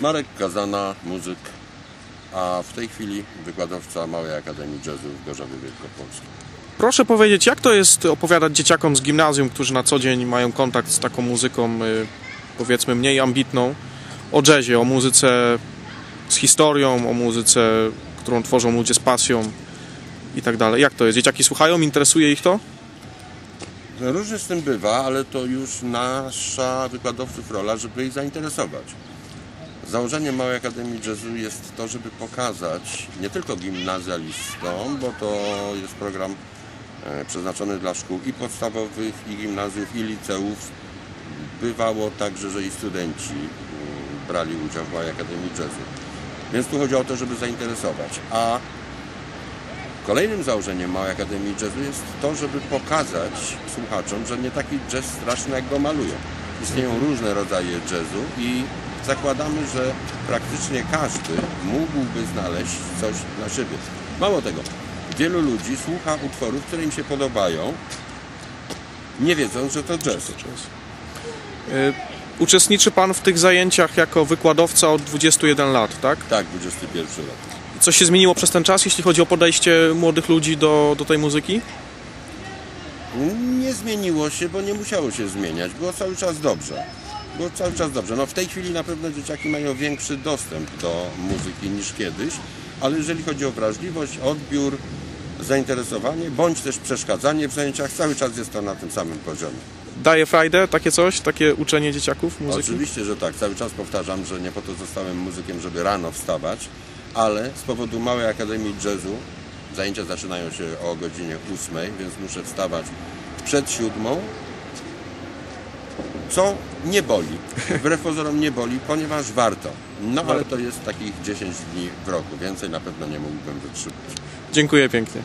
Marek Kazana, muzyk, a w tej chwili wykładowca Małej Akademii Jazzu w Gorzowie Wielkopolskim. Proszę powiedzieć, jak to jest opowiadać dzieciakom z gimnazjum, którzy na co dzień mają kontakt z taką muzyką, y, powiedzmy, mniej ambitną, o jazzie, o muzyce z historią, o muzyce, którą tworzą ludzie z pasją i tak dalej. Jak to jest? Dzieciaki słuchają, interesuje ich to? No, Różnie z tym bywa, ale to już nasza wykładowców rola, żeby ich zainteresować. Założeniem Małej Akademii Jazzu jest to, żeby pokazać nie tylko gimnazjalistom, bo to jest program e, przeznaczony dla szkół i podstawowych, i gimnazjów, i liceów. Bywało także, że i studenci brali udział w Małej Akademii Jazzu. Więc tu chodzi o to, żeby zainteresować. A Kolejnym założeniem Małej Akademii Jazzu jest to, żeby pokazać słuchaczom, że nie taki jazz straszny jak go malują. Istnieją różne rodzaje jazzu i zakładamy, że praktycznie każdy mógłby znaleźć coś dla siebie. Mało tego, wielu ludzi słucha utworów, które im się podobają, nie wiedząc, że to jazz. Y, Uczestniczy Pan w tych zajęciach jako wykładowca od 21 lat, tak? Tak, 21 rok. Coś się zmieniło przez ten czas, jeśli chodzi o podejście młodych ludzi do, do tej muzyki? Nie zmieniło się, bo nie musiało się zmieniać. Było cały czas dobrze. Było cały czas dobrze. No w tej chwili na pewno dzieciaki mają większy dostęp do muzyki niż kiedyś, ale jeżeli chodzi o wrażliwość, odbiór, zainteresowanie, bądź też przeszkadzanie w zajęciach, cały czas jest to na tym samym poziomie. Daje frajdę takie coś, takie uczenie dzieciaków muzyki? Oczywiście, że tak. Cały czas powtarzam, że nie po to zostałem muzykiem, żeby rano wstawać, ale z powodu Małej Akademii Jazzu zajęcia zaczynają się o godzinie 8, więc muszę wstawać przed siódmą, co nie boli. Wbrew pozorom nie boli, ponieważ warto. No ale to jest takich 10 dni w roku. Więcej na pewno nie mógłbym wytrzymać. Dziękuję pięknie.